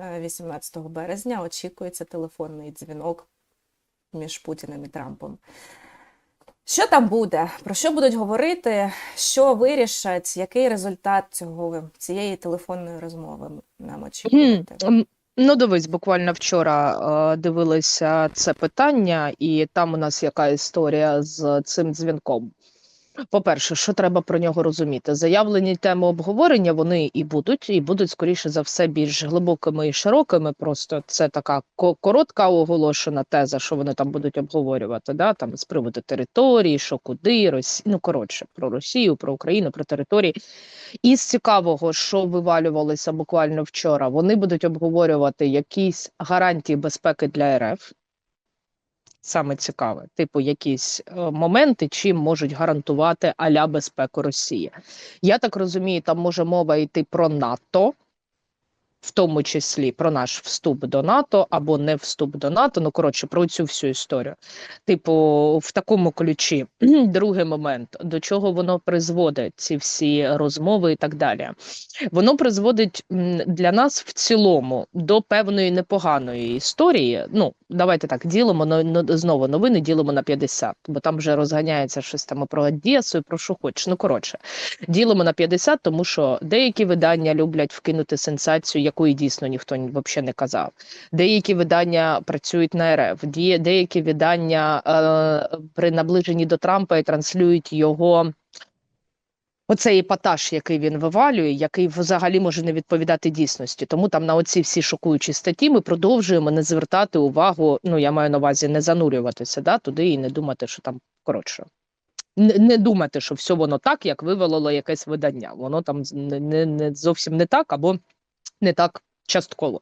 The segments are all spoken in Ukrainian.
е, 18 березня очікується телефонний дзвінок між Путіним і Трампом. Що там буде? Про що будуть говорити? Що вирішать? Який результат цього цієї телефонної розмови нам очікувати? Ну, дивись, буквально вчора е, дивилися це питання, і там у нас яка історія з цим дзвінком. По-перше, що треба про нього розуміти? Заявлені теми обговорення вони і будуть, і будуть скоріше за все більш глибокими і широкими. Просто це така ко- коротка оголошена теза, що вони там будуть обговорювати. Да? Там з приводу території, що куди, Росі... ну коротше, про Росію, про Україну, про території. І з цікавого, що вивалювалося буквально вчора, вони будуть обговорювати якісь гарантії безпеки для РФ. Саме цікаве, типу, якісь е, моменти, чим можуть гарантувати аля безпеку Росії. Я так розумію, там може мова йти про НАТО, в тому числі про наш вступ до НАТО або не вступ до НАТО. Ну коротше, про цю всю історію. Типу, в такому ключі. Другий момент, до чого воно призводить, ці всі розмови і так далі. Воно призводить для нас в цілому до певної непоганої історії. Ну, давайте так, ділимо но- но- знову новини, ділимо на 50, бо там вже розганяється щось там про Одесу, і про що хочеш. Ну, коротше, ділимо на 50, тому що деякі видання люблять вкинути сенсацію, якої дійсно ніхто взагалі не казав. Деякі видання працюють на РФ, деякі видання е, при наближенні до Трампа і транслюють його. Оцей епатаж, який він вивалює, який взагалі може не відповідати дійсності. Тому там на оці всі шокуючі статті ми продовжуємо не звертати увагу. Ну я маю на увазі не занурюватися да, туди і не думати, що там коротше. Не, думати, що все воно так, як вивело якесь видання. Воно там не, не зовсім не так або не так частково.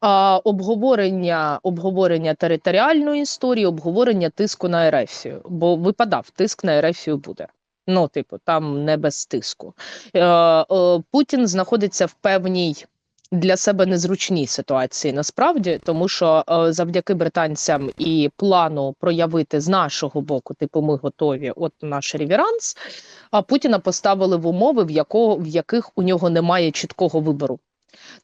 А, обговорення, обговорення територіальної історії, обговорення тиску на Ерефію, бо випадав, тиск на Ерефію буде. Ну, типу, там не без тиску. Е, е, Путін знаходиться в певній для себе незручній ситуації насправді, тому що е, завдяки британцям і плану проявити з нашого боку, типу, ми готові, от наш ревіранс. А Путіна поставили в умови, в якого в яких у нього немає чіткого вибору.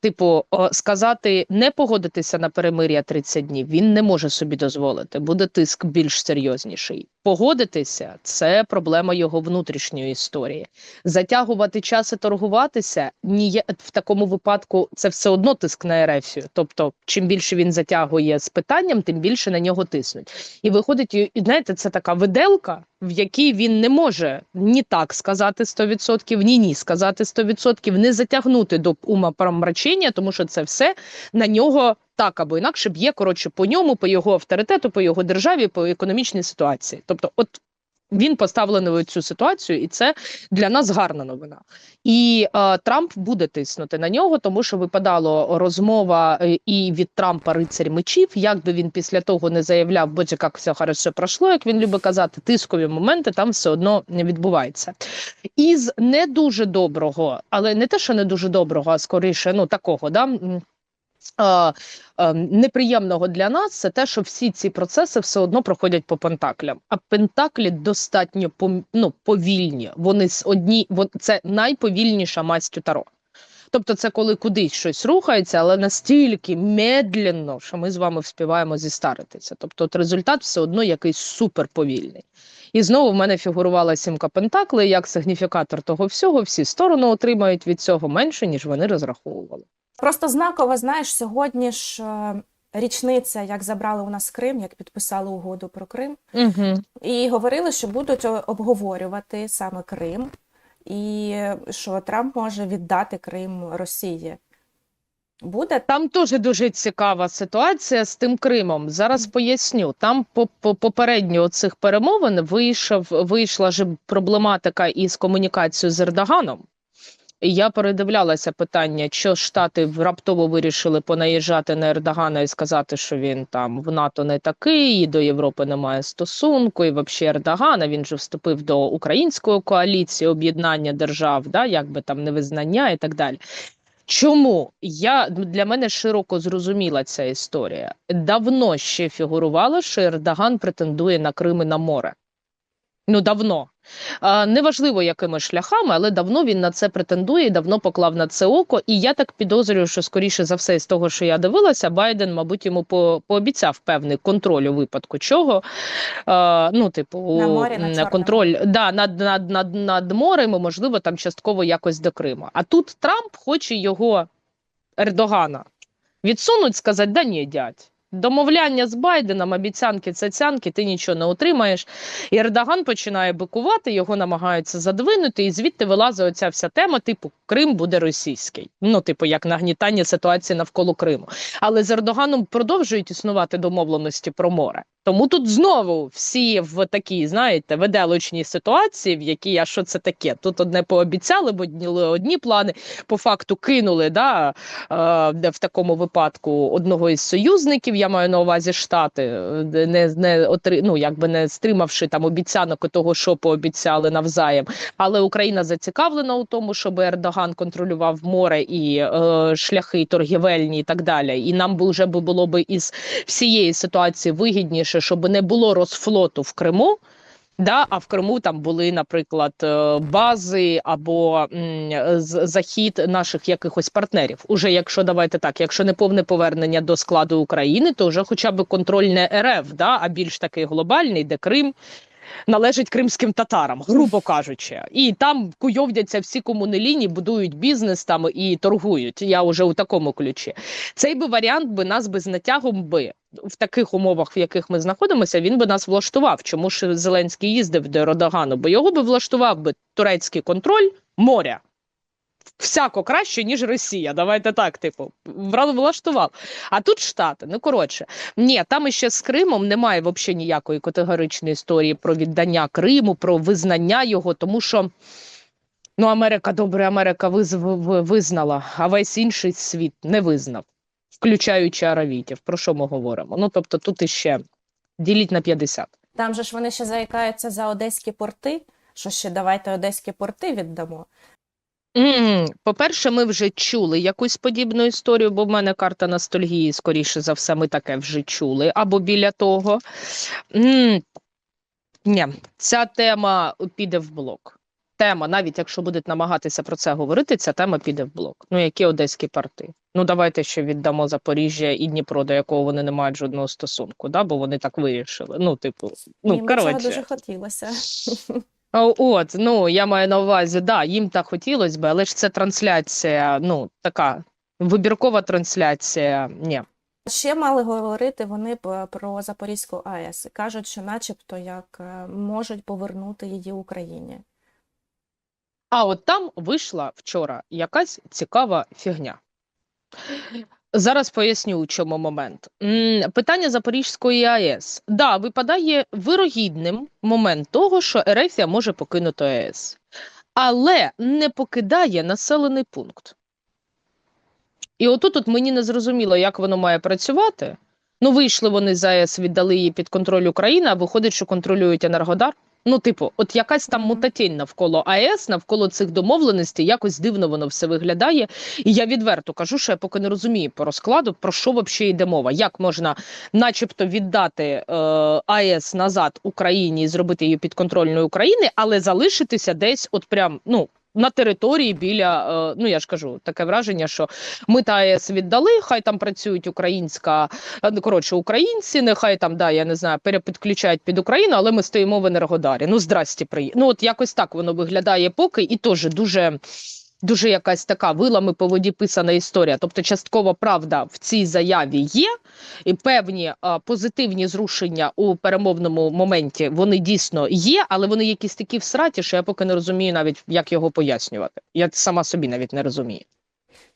Типу, сказати не погодитися на перемир'я 30 днів він не може собі дозволити. Буде тиск більш серйозніший. Погодитися це проблема його внутрішньої історії. Затягувати час і торгуватися ні в такому випадку це все одно тиск на ерефію. Тобто, чим більше він затягує з питанням, тим більше на нього тиснуть. І виходить, і, знаєте, це така виделка, в якій він не може ні так сказати 100%, ні ні сказати 100%, не затягнути до ума промрачення, тому що це все на нього так або інакше б'є коротше по ньому, по його авторитету, по його державі, по економічній ситуації. Тобто, от він поставлений в цю ситуацію, і це для нас гарна новина. І е, Трамп буде тиснути на нього, тому що випадало розмова е, і від Трампа рицарь мечів. Як би він після того не заявляв, боже, як все хорошо пройшло, як він любить казати, тискові моменти там все одно не відбувається. Із не дуже доброго, але не те, що не дуже доброго, а скоріше, ну такого, да. Неприємного для нас це те, що всі ці процеси все одно проходять по пентаклям. А пентаклі достатньо ну, повільні. Вони з одні, це найповільніша масть у таро. Тобто, це коли кудись щось рухається, але настільки медленно, що ми з вами вспіваємо зістаритися. Тобто, от результат все одно якийсь суперповільний. І знову в мене фігурувала сімка пентаклей як сигніфікатор того всього. Всі сторони отримають від цього менше, ніж вони розраховували. Просто знаково, знаєш, сьогодні ж е, річниця, як забрали у нас Крим, як підписали угоду про Крим, Угу. і говорили, що будуть обговорювати саме Крим, і е, що Трамп може віддати Крим Росії. Буде Там теж дуже цікава ситуація з тим Кримом. Зараз поясню. Там по, по попередньо цих перемовин вийшов вийшла ж проблематика із комунікацією з Ердоганом. Я передивлялася питання, що Штати раптово вирішили понаїжджати на Ердогана і сказати, що він там в НАТО не такий, і до Європи немає стосунку, і взагалі Ердогана він же вступив до української коаліції об'єднання держав, да, якби там невизнання і так далі. Чому я для мене широко зрозуміла ця історія? Давно ще фігурувало, що Ердоган претендує на Крим і на море. Ну, давно. Неважливо, якими шляхами, але давно він на це претендує, і давно поклав на це око. І я так підозрюю, що скоріше за все, з того, що я дивилася, Байден, мабуть, йому по, пообіцяв певний контроль у випадку чого. А, ну, типу, На морі, на контроль да, над, над, над, над морем, і, можливо, там частково якось до Криму. А тут Трамп хоче його Ердогана відсунуть, сказати, да ні, дядь. Домовляння з Байденом, обіцянки, цяцянки, ти нічого не отримаєш. І Ердоган починає бикувати, його намагаються задвинути, і звідти вилазить оця вся тема, типу, Крим буде російський. Ну, типу, як нагнітання ситуації навколо Криму. Але з Ердоганом продовжують існувати домовленості про море. Тому тут знову всі в такій, знаєте, виделочній ситуації, в якій а що це таке? Тут одне пообіцяли, бо одні, одні плани по факту кинули да, е, в такому випадку одного із союзників, я маю на увазі Штати, е, не, не отри, ну, якби не стримавши там обіцянок того, що пообіцяли навзаєм. Але Україна зацікавлена у тому, щоб Ердоган контролював море і е, шляхи торгівельні і так далі. І нам вже було би із всієї ситуації вигідніше, щоб не було розфлоту в Криму. Да, а в Криму там були, наприклад, е, бази або м, захід наших якихось партнерів. Уже якщо давайте так, якщо не повне повернення до складу України, то вже хоча б контроль не РФ, да, а більш такий глобальний, де Крим належить кримським татарам, грубо кажучи, і там куйовдяться всі комунеліні, будують бізнес там і торгують. Я вже у такому ключі. Цей би варіант би нас би з натягом би в таких умовах, в яких ми знаходимося, він би нас влаштував. Чому ж Зеленський їздив до Родогану? Бо його би влаштував би турецький контроль моря. Всяко краще, ніж Росія. Давайте так, типу, влаштував. А тут Штати. Ну коротше, ні, там іще з Кримом немає взагалі ніякої категоричної історії про віддання Криму, про визнання його, тому що ну, Америка, добре, Америка визнала, а весь інший світ не визнав, включаючи аравітів. Про що ми говоримо? Ну тобто, тут іще діліть на 50. Там же ж вони ще заїкаються за одеські порти, що ще давайте одеські порти віддамо. По-перше, ми вже чули якусь подібну історію, бо в мене карта ностальгії, скоріше за все, ми таке вже чули, або біля того. Ні, ця тема піде в блок. Тема, навіть якщо будуть намагатися про це говорити, ця тема піде в блок. Ну, які одеські порти? Ну, давайте ще віддамо Запоріжжя і Дніпро, до якого вони не мають жодного стосунку, да? бо вони так вирішили. Ну, типу, ну, коротше. дуже хотілося. От, ну я маю на увазі, да, їм так хотілося б, але ж це трансляція, ну така вибіркова трансляція. Ні. Ще мали говорити вони про Запорізьку АЕС. Кажуть, що начебто як е, можуть повернути її Україні. А от там вийшла вчора якась цікава фігня. Зараз поясню, у чому момент. Питання Запорізької АЕС. Да, випадає вирогідним момент того, що Ерефія може покинути АЕС, але не покидає населений пункт. І отут от мені не зрозуміло, як воно має працювати. Ну, вийшли вони з АЕС, віддали її під контроль України, а виходить, що контролюють Енергодар. Ну, типу, от якась там мутатінь навколо АЕС, навколо цих домовленостей, якось дивно воно все виглядає. І я відверто кажу, що я поки не розумію по розкладу, про що взагалі йде мова. Як можна, начебто, віддати е, АЕС назад Україні і зробити її підконтрольною України, але залишитися десь, от прям, ну. На території біля, е, ну я ж кажу, таке враження, що ми та АЕС віддали, хай там працюють українська, е, ну, коротше, українці, нехай там, да, я не знаю, перепідключають під Україну, але ми стоїмо в Енергодарі. Ну, здрасті, при. Ну, от якось так воно виглядає поки, і теж дуже. Дуже якась така вилами по воді писана історія. Тобто, часткова правда в цій заяві є, і певні а, позитивні зрушення у перемовному моменті вони дійсно є, але вони якісь такі всраті, що я поки не розумію навіть, як його пояснювати. Я сама собі навіть не розумію.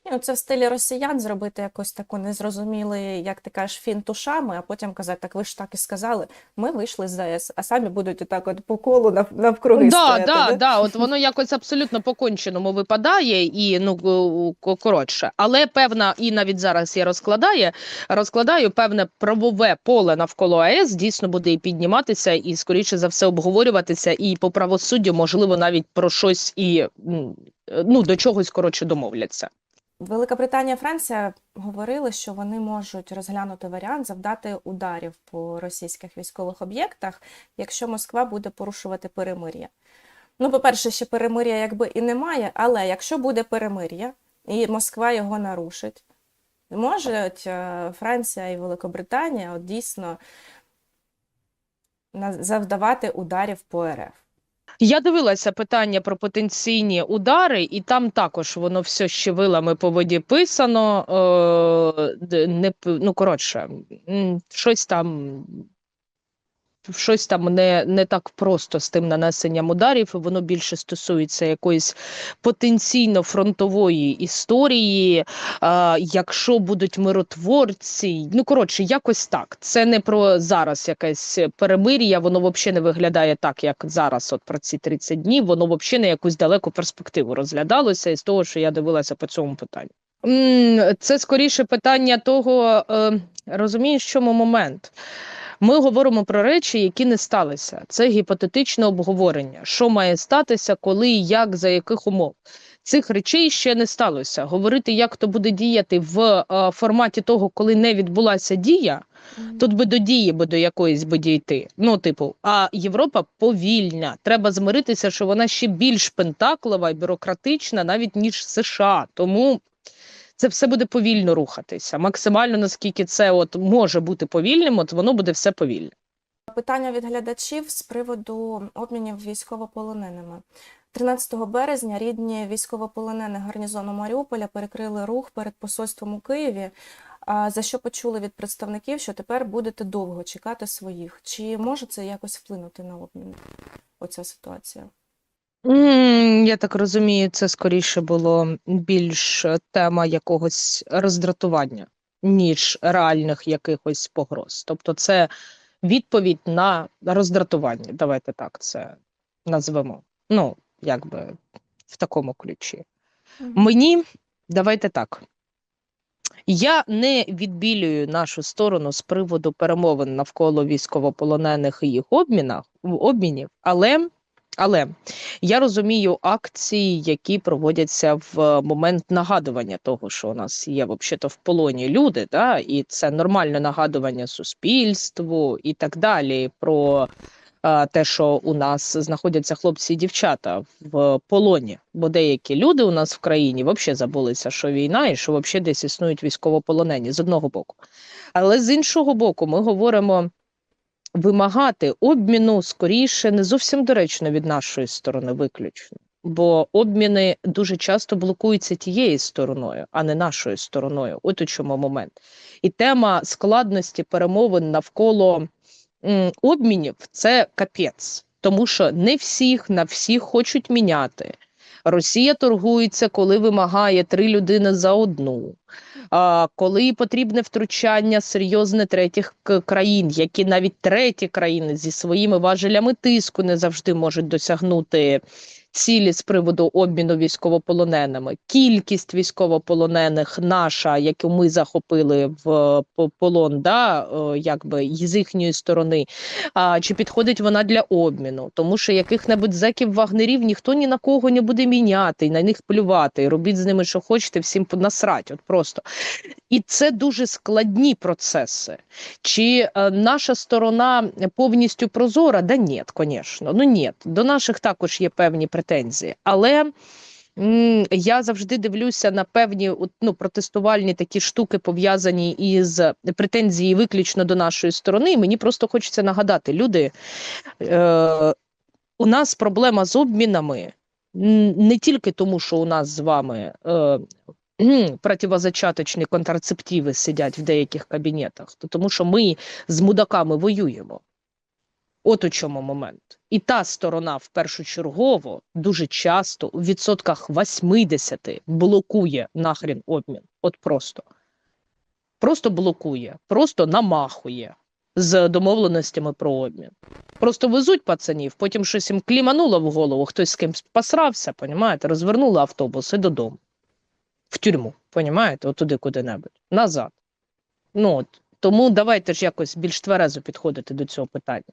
Ні, ну, Це в стилі росіян зробити якось таку незрозумілий, як ти кажеш, фінт ушами, а потім казати, так ви ж так і сказали, ми вийшли з АЕС, а самі будуть отак от по колу нав- навкруги Да, стояти. да, да? да, от воно якось абсолютно по конченому випадає, і ну ко- ко- коротше. Але певна, і навіть зараз я розкладаю, розкладаю певне правове поле навколо АЕС дійсно буде і підніматися, і скоріше за все обговорюватися, і по правосуддю, можливо, навіть про щось і ну до чогось коротше домовляться. Велика Британія, Франція говорили, що вони можуть розглянути варіант завдати ударів по російських військових об'єктах, якщо Москва буде порушувати перемир'я. Ну, по-перше, ще перемир'я якби і немає, але якщо буде перемир'я і Москва його нарушить, можуть е, Франція і Великобританія от дійсно завдавати ударів по РФ. Я дивилася питання про потенційні удари, і там також воно все ще вилами по воді писано. Е, не, ну, коротше, щось там. Щось там не, не так просто з тим нанесенням ударів, воно більше стосується якоїсь потенційно фронтової історії. А, якщо будуть миротворці, ну коротше, якось так. Це не про зараз якесь перемир'я, воно взагалі не виглядає так, як зараз. От про ці 30 днів, воно взагалі на якусь далеку перспективу розглядалося із того, що я дивилася по цьому питанню. Це скоріше питання того, е, розумієш, в чому момент. Ми говоримо про речі, які не сталися. Це гіпотетичне обговорення. Що має статися, коли, як, за яких умов. Цих речей ще не сталося. Говорити, як то буде діяти в е, форматі того, коли не відбулася дія, тут би до дії би до якоїсь би дійти. Ну, типу, а Європа повільна. Треба змиритися, що вона ще більш пентаклова і бюрократична, навіть ніж США. Тому це все буде повільно рухатися. Максимально наскільки це от може бути повільним, от воно буде все повільно. Питання від глядачів з приводу обмінів військовополоненими. 13 березня рідні військовополонених гарнізону Маріуполя перекрили рух перед посольством у Києві, за що почули від представників, що тепер будете довго чекати своїх. Чи може це якось вплинути на обмін? Оця ситуація? Я так розумію, це скоріше було більш тема якогось роздратування, ніж реальних якихось погроз. Тобто, це відповідь на роздратування. Давайте так це назвемо. Ну, якби в такому ключі. Мені давайте так. Я не відбілюю нашу сторону з приводу перемовин навколо військовополонених і їх обмінах, обмінів, але, але я розумію акції, які проводяться в момент нагадування того, що у нас є взагалі в полоні люди, да, і це нормальне нагадування суспільству і так далі. про а, те, що у нас знаходяться хлопці і дівчата в полоні, бо деякі люди у нас в країні взагалі забулися, що війна і що взагалі десь існують військовополонені з одного боку. Але з іншого боку, ми говоримо вимагати обміну скоріше не зовсім доречно від нашої сторони, виключно. Бо обміни дуже часто блокуються тією стороною, а не нашою стороною. От у чому момент. І тема складності перемовин навколо обмінів це капець, тому що не всіх на всіх хочуть міняти. Росія торгується, коли вимагає три людини за одну. Коли потрібне втручання серйозне третіх країн, які навіть треті країни зі своїми важелями тиску не завжди можуть досягнути цілі з приводу обміну військовополоненими. Кількість військовополонених наша, яку ми захопили в е, полон, да, е, якби з їхньої сторони, а, чи підходить вона для обміну, тому що яких-небудь зеків вагнерів ніхто ні на кого не буде міняти, на них плювати, робіть з ними, що хочете, всім насрать, от просто. І це дуже складні процеси. Чи е, наша сторона повністю прозора? Да ні, звісно. Ну ні, до наших також є певні претензії. Але я завжди дивлюся на певні ну, протестувальні такі штуки, пов'язані із претензії виключно до нашої сторони. Мені просто хочеться нагадати, люди, е, у нас проблема з обмінами не тільки тому, що у нас з вами. Е, противозачаточні контрацептиви сидять в деяких кабінетах, то тому що ми з мудаками воюємо. От у чому момент. І та сторона в першочергово дуже часто у відсотках 80 блокує нахрін обмін. От просто. Просто блокує, просто намахує з домовленостями про обмін. Просто везуть пацанів, потім щось їм клімануло в голову, хтось з кимсь посрався, понімаєте, розвернули автобус і додому в тюрму, понімаєте, туди куди-небудь, назад. Ну, от. Тому давайте ж якось більш тверезо підходити до цього питання.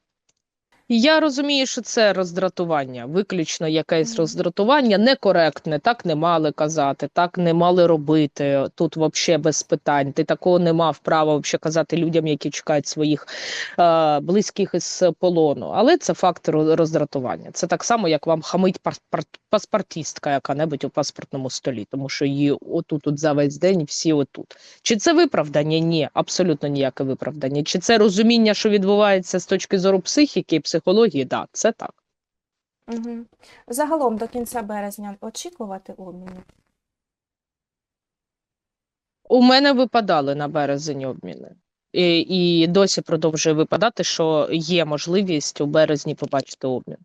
Я розумію, що це роздратування, виключно якесь роздратування, некоректне, так не мали казати, так не мали робити. Тут взагалі без питань. Ти такого не мав права взагалі казати людям, які чекають своїх е, близьких із полону. Але це факт роздратування. Це так само, як вам хамить паспорт, паспортістка яка-небудь у паспортному столі, тому що її отут от за весь день всі отут. Чи це виправдання? Ні, абсолютно ніяке виправдання. Чи це розуміння, що відбувається з точки зору психіки психології? Да, це так. Угу. Загалом до кінця березня очікувати обміни? У мене випадали на березень обміни. І, і досі продовжує випадати, що є можливість у березні побачити обмін.